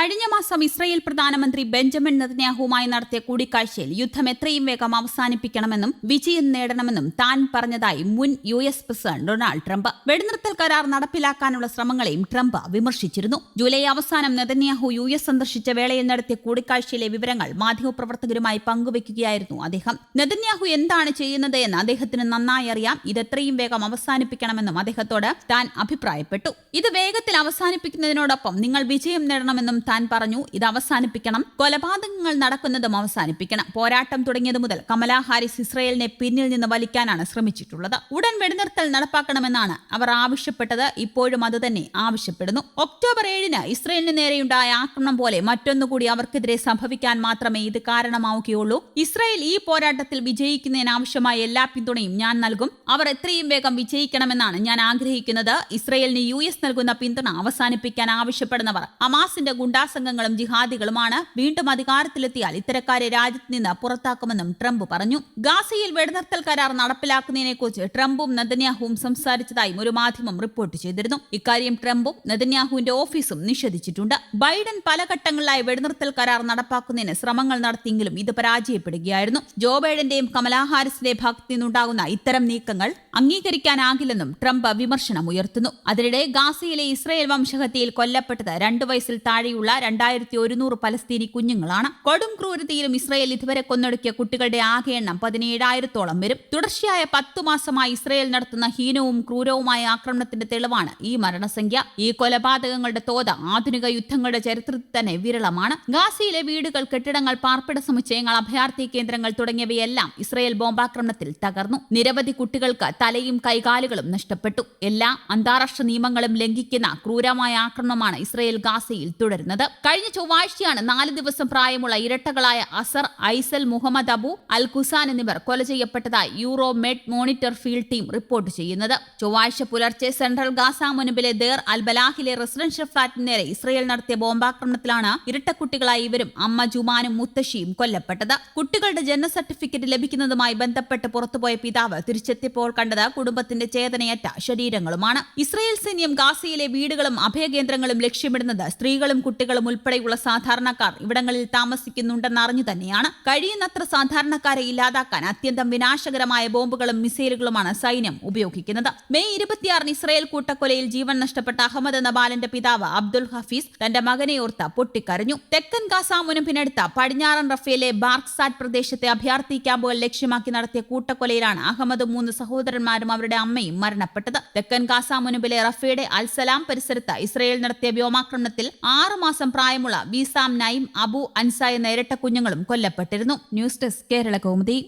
കഴിഞ്ഞ മാസം ഇസ്രയേൽ പ്രധാനമന്ത്രി ബെഞ്ചമിൻ നെതന്യാഹുവുമായി നടത്തിയ കൂടിക്കാഴ്ചയിൽ യുദ്ധം എത്രയും വേഗം അവസാനിപ്പിക്കണമെന്നും വിജയം നേടണമെന്നും താൻ പറഞ്ഞതായി മുൻ U S president Donald Trump. വെടിനിർത്തൽ കരാർ നടപ്പിലാക്കാനുള്ള ശ്രമങ്ങളെയും ട്രംപ് വിമർശിച്ചിരുന്നു. ജൂലൈ അവസാനം നെതന്യാഹു യു എസ് സന്ദർശിച്ച വേളയിൽ നടത്തിയ കൂടിക്കാഴ്ചയിലെ വിവരങ്ങൾ മാധ്യമപ്രവർത്തകരുമായി പങ്കുവയ്ക്കുകയായിരുന്നു അദ്ദേഹം. നെതന്യാഹു എന്താണ് ചെയ്യുന്നത് എന്ന് അദ്ദേഹത്തിന് നന്നായി അറിയാം. ഇത് എത്രയും വേഗം അവസാനിപ്പിക്കണമെന്നും അദ്ദേഹത്തോട് താൻ അഭിപ്രായപ്പെട്ടു. ഇത് വേഗത്തിൽ അവസാനിപ്പിക്കുന്നതിനോടൊപ്പം നിങ്ങൾ വിജയം നേടണമെന്നും താൻ പറഞ്ഞു ഇത് അവസാനിപ്പിക്കണം. കൊലപാതകങ്ങൾ നടക്കുന്നതും അവസാനിപ്പിക്കണം. പോരാട്ടം തുടങ്ങിയത് മുതൽ കമലാ ഹാരിസ് ഇസ്രയേലിനെ പിന്നിൽ നിന്ന് വലിക്കാനാണ് ശ്രമിച്ചിട്ടുള്ളത്. ഉടൻ വെടിനിർത്തൽ നടപ്പാക്കണമെന്നാണ് അവർ ആവശ്യപ്പെട്ടത്. ഇപ്പോഴും അത് തന്നെ ആവശ്യപ്പെടുന്നു. ഒക്ടോബർ ഏഴിന് ഇസ്രയേലിന് നേരെയുണ്ടായ ആക്രമണം പോലെ മറ്റൊന്നുകൂടി അവർക്കെതിരെ സംഭവിക്കാൻ മാത്രമേ ഇത് കാരണമാവുകയുള്ളൂ. ഇസ്രയേൽ ഈ പോരാട്ടത്തിൽ വിജയിക്കുന്നതിനാവശ്യമായ എല്ലാ പിന്തുണയും ഞാൻ നൽകും. അവർ എത്രയും വേഗം വിജയിക്കണമെന്നാണ് ഞാൻ ആഗ്രഹിക്കുന്നത്. ഇസ്രയേലിന് യു എസ് നൽകുന്ന പിന്തുണ അവസാനിപ്പിക്കാൻ ആവശ്യപ്പെടുന്നവർ ഹമാസിന്റെ ഗുണ്ടാസംഘങ്ങളും ജിഹാദികളുമാണ് വീണ്ടും അധികാരത്തിലെത്തിയാൽ ഇത്തരക്കാരെ രാജ്യത്ത് നിന്ന് പുറത്താക്കുമെന്നും ട്രംപ് പറഞ്ഞു. ഗാസയിൽ വെടിനിർത്തൽ കരാർ നടപ്പിലാക്കുന്നതിനെക്കുറിച്ച് ട്രംപും നെതന്യാഹുവും സംസാരിച്ചതായും ഒരു മാധ്യമം റിപ്പോർട്ട് ചെയ്തിരുന്നു. ഇക്കാര്യം ട്രംപും നദന്യാഹുവിന്റെ ഓഫീസും നിഷേധിച്ചിട്ടുണ്ട്. ബൈഡൻ പല ഘട്ടങ്ങളിലായി വെടിനിർത്തൽ കരാർ നടപ്പാക്കുന്നതിന് ശ്രമങ്ങൾ നടത്തിയെങ്കിലും ഇത് പരാജയപ്പെടുകയായിരുന്നു. ജോ ബൈഡന്റെയും കമലാ ഹാരിസിന്റെ ഭാഗത്തു നിന്നുണ്ടാകുന്ന ഇത്തരം നീക്കങ്ങൾ അംഗീകരിക്കാനാകില്ലെന്നും ട്രംപ് വിമർശനം ഉയർത്തുന്നു അതിനിടെ ഗാസയിലെ ഇസ്രയേൽ വംശഹത്യയിൽ കൊല്ലപ്പെട്ടത് രണ്ടു വയസ്സിൽ താഴെയുള്ള രണ്ടായിരത്തി ഒരുന്നൂറ് പലസ്തീനി കുഞ്ഞുങ്ങളാണ്. കൊടും ക്രൂരതയിലും ഇസ്രയേൽ ഇതുവരെ കൊന്നൊടുക്കിയ കുട്ടികളുടെ ആകെ എണ്ണം പതിനേഴായിരത്തോളം വരും. തുടർച്ചയായ പത്തു മാസമായി ഇസ്രയേൽ നടത്തുന്ന ഹീനവും ക്രൂരവുമായ ആക്രമണത്തിന്റെ തെളിവാണ് ഈ മരണസംഖ്യ. ഈ കൊലപാതകങ്ങളുടെ തോത് ആധുനിക യുദ്ധങ്ങളുടെ ചരിത്രത്തിൽ തന്നെ വിരളമാണ്. ഗാസയിലെ വീടുകൾ കെട്ടിടങ്ങൾ പാർപ്പിട സമുച്ചയങ്ങൾ അഭയാർത്ഥി കേന്ദ്രങ്ങൾ തുടങ്ങിയവയെല്ലാം ഇസ്രയേൽ ബോംബാക്രമണത്തിൽ തകർന്നു. നിരവധി കുട്ടികൾക്ക് തലയും കൈകാലുകളും നഷ്ടപ്പെട്ടു. എല്ലാ അന്താരാഷ്ട്ര നിയമങ്ങളും ലംഘിക്കുന്ന ക്രൂരമായ ആക്രമണമാണ് ഇസ്രയേൽ ഗാസയിൽ തുടരുന്നത്. കഴിഞ്ഞ ചൊവ്വാഴ്ചയാണ് നാല് ദിവസം പ്രായമുള്ള ഇരട്ടകളായ അസർ ഐസൽ മുഹമ്മദ് അബു അൽ ഖുസാൻ എന്നിവർ കൊല ചെയ്യപ്പെട്ടതായി Euro Med Monitor field team report ചെയ്യുന്നത്. ചൊവ്വാഴ്ച പുലർച്ചെ സെൻട്രൽ ഗാസ മുൻപിലെ ദേർ അൽ ബലാഹിലെ റെസിഡൻഷ്യൽ ഫ്ളാറ്റിന് നേരെ ഇസ്രയേൽ നടത്തിയ ബോംബാക്രമണത്തിലാണ് ഇരട്ടക്കുട്ടികളായ ഇവരും അമ്മ ജുമാനും മുത്തശ്ശിയും കൊല്ലപ്പെട്ടത്. കുട്ടികളുടെ ജനന സർട്ടിഫിക്കറ്റ് ലഭിക്കുന്നതുമായി ബന്ധപ്പെട്ട് പുറത്തുപോയ പിതാവ് തിരിച്ചെത്തിയപ്പോൾ കണ്ടത് കുടുംബത്തിന്റെ ചേതനയറ്റ ശരീരങ്ങളുമാണ്. ഇസ്രയേൽ സൈന്യം ഗാസയിലെ വീടുകളും അഭയകേന്ദ്രങ്ങളും ലക്ഷ്യമിടുന്നത് സ്ത്രീകളും ഉൾപ്പെടെയുള്ള സാധാരണക്കാർ ഇവിടങ്ങളിൽ താമസിക്കുന്നുണ്ടെന്ന് അറിഞ്ഞു തന്നെയാണ്. കഴിയുന്നത്ര സാധാരണക്കാരെ ഇല്ലാതാക്കാൻ അത്യന്തം വിനാശകരമായ ബോംബുകളും മിസൈലുകളുമാണ് സൈന്യം ഉപയോഗിക്കുന്നത്. മെയ് ഇരുപത്തിയാറിന് ഇസ്രയേൽ കൂട്ടക്കൊലയിൽ ജീവൻ നഷ്ടപ്പെട്ട അഹമ്മദ് എന്ന ബാലന്റെ പിതാവ് അബ്ദുൽ ഹഫീസ് തന്റെ മകനെ ഓർത്ത് പൊട്ടിക്കരഞ്ഞു. തെക്കൻ ഗാസ പിന്നെടുത്ത പടിഞ്ഞാറൻ റഫേലെ ബാർക്സാറ്റ് പ്രദേശത്തെ അഭയാർത്ഥി ക്യാമ്പുകൾ ലക്ഷ്യമാക്കി നടത്തിയ കൂട്ടക്കൊലയിലാണ് അഹമ്മദും മൂന്ന് സഹോദരന്മാരും അവരുടെ അമ്മയും മരണപ്പെട്ടത്. തെക്കൻ ഗാസ റഫയുടെ അൽസലാം പരിസരത്ത് ഇസ്രയേൽ നടത്തിയ വ്യോമാക്രമണത്തിൽ ആറു മാസം പ്രായമുള്ള ബീസാം നൈം അബു അൻസായ നേരിട്ട കുഞ്ഞുങ്ങളും കൊല്ലപ്പെട്ടിരുന്നു. News desk Kerala Kaumudi.